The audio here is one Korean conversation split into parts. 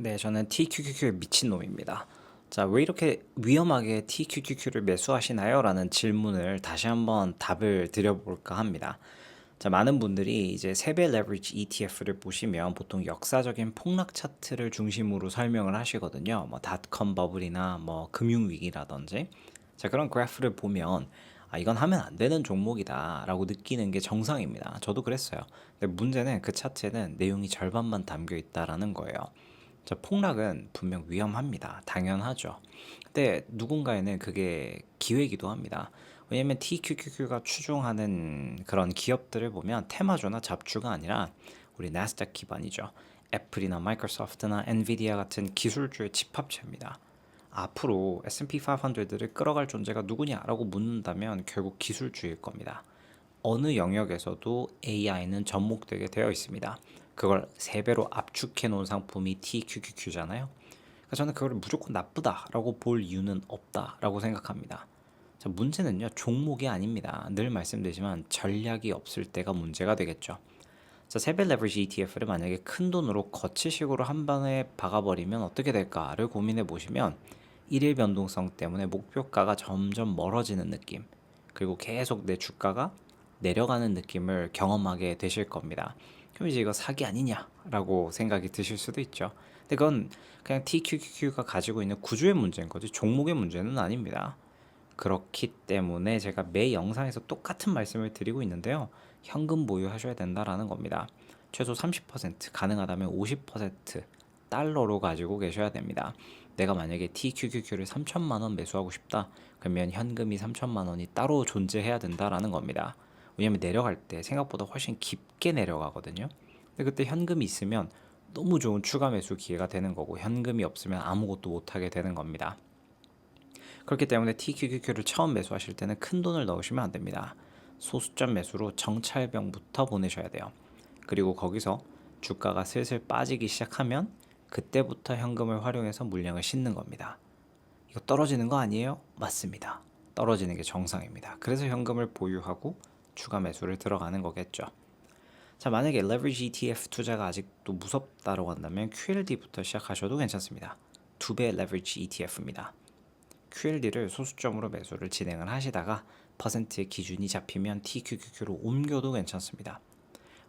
네, 저는 TQQQ에 미친놈입니다. 자, 왜 이렇게 위험하게 TQQQ를 매수하시나요? 라는 질문을 다시 한번 답을 드려볼까 합니다. 자, 많은 분들이 이제 세배 레버리지 ETF를 보시면 보통 역사적인 폭락 차트를 중심으로 설명을 하시거든요. 뭐 닷컴 버블이나 뭐 금융 위기라든지. 자, 그런 그래프를 보면 아, 이건 하면 안 되는 종목이다 라고 느끼는 게 정상입니다. 저도 그랬어요. 근데 문제는 그 차트에는 내용이 절반만 담겨 있다라는 거예요. 자, 폭락은 분명 위험합니다. 당연하죠. 근데 누군가에는 그게 기회이기도 합니다. 왜냐면 TQQQ가 추종하는 그런 기업들을 보면 테마주나 잡주가 아니라 우리 나스닥 기반이죠. 애플이나 마이크로소프트나 엔비디아 같은 기술주의 집합체입니다. 앞으로 S&P 500를 끌어갈 존재가 누구냐라고 묻는다면 결국 기술주일 겁니다. 어느 영역에서도 AI는 접목되게 되어 있습니다. 그걸 세 배로 압축해 놓은 상품이 TQQQ잖아요. 그러니까 저는 그걸 무조건 나쁘다라고 볼 이유는 없다라고 생각합니다. 자, 문제는요, 종목이 아닙니다. 늘 말씀드리지만 전략이 없을 때가 문제가 되겠죠. 자, 세배 레버리지 ETF를 만약에 큰 돈으로 거치식으로 한 번에 박아버리면 어떻게 될까를 고민해 보시면 일일 변동성 때문에 목표가가 점점 멀어지는 느낌, 그리고 계속 내 주가가 내려가는 느낌을 경험하게 되실 겁니다. 그럼 이제 이거 사기 아니냐라고 생각이 드실 수도 있죠. 근데 그건 그냥 TQQQ가 가지고 있는 구조의 문제인 거지 종목의 문제는 아닙니다. 그렇기 때문에 제가 매 영상에서 똑같은 말씀을 드리고 있는데요. 현금 보유하셔야 된다라는 겁니다. 최소 30% 가능하다면 50% 달러로 가지고 계셔야 됩니다. 내가 만약에 TQQQ를 3천만 원 매수하고 싶다. 그러면 현금이 3천만 원이 따로 존재해야 된다라는 겁니다. 왜냐면 내려갈 때 생각보다 훨씬 깊게 내려가거든요. 근데 그때 현금이 있으면 너무 좋은 추가 매수 기회가 되는 거고 현금이 없으면 아무것도 못 하게 되는 겁니다. 그렇기 때문에 TQQQ를 처음 매수하실 때는 큰 돈을 넣으시면 안 됩니다. 소수점 매수로 정찰병부터 보내셔야 돼요. 그리고 거기서 주가가 슬슬 빠지기 시작하면 그때부터 현금을 활용해서 물량을 싣는 겁니다. 이거 떨어지는 거 아니에요? 맞습니다. 떨어지는 게 정상입니다. 그래서 현금을 보유하고 추가 매수를 들어가는 거겠죠. 자, 만약에 leverage ETF 투자가 아직도 무섭다고 한다면 QLD부터 시작하셔도 괜찮습니다. 두 배 leverage ETF입니다. QLD를 소수점으로 매수를 진행을 하시다가 퍼센트의 기준이 잡히면 TQQQ로 옮겨도 괜찮습니다.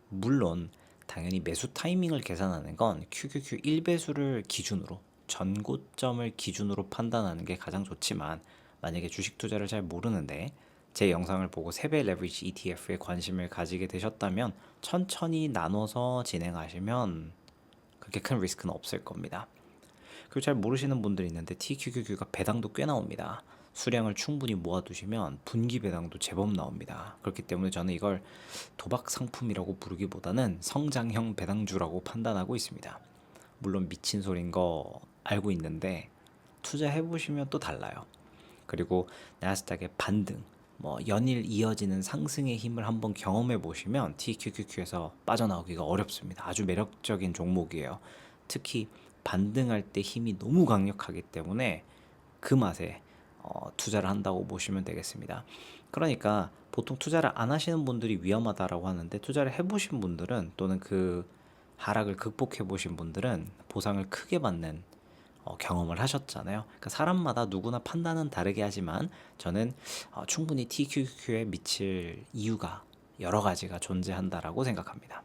물론 당연히 매수 타이밍을 계산하는 건 QQQ 1배수를 기준으로 전고점을 기준으로 판단하는 게 가장 좋지만 만약에 주식 투자를 잘 모르는데 제 영상을 보고 세배 레버리지 ETF에 관심을 가지게 되셨다면 천천히 나눠서 진행하시면 그렇게 큰 리스크는 없을 겁니다. 그리고 잘 모르시는 분들이 있는데 TQQQ가 배당도 꽤 나옵니다. 수량을 충분히 모아두시면 분기 배당도 제법 나옵니다. 그렇기 때문에 저는 이걸 도박 상품이라고 부르기보다는 성장형 배당주라고 판단하고 있습니다. 물론 미친 소린 거 알고 있는데 투자해 보시면 또 달라요. 그리고 나스닥의 반등, 뭐 연일 이어지는 상승의 힘을 한번 경험해 보시면 TQQQ에서 빠져나오기가 어렵습니다. 아주 매력적인 종목이에요. 특히 반등할 때 힘이 너무 강력하기 때문에 그 맛에 어, 투자를 한다고 보시면 되겠습니다. 그러니까 보통 투자를 안 하시는 분들이 위험하다라고 하는데 투자를 해보신 분들은 또는 그 하락을 극복해 보신 분들은 보상을 크게 받는 어, 경험을 하셨잖아요. 그러니까 사람마다 누구나 판단은 다르게 하지만 저는 어, 충분히 TQQ에 미칠 이유가 여러 가지가 존재한다라고 생각합니다.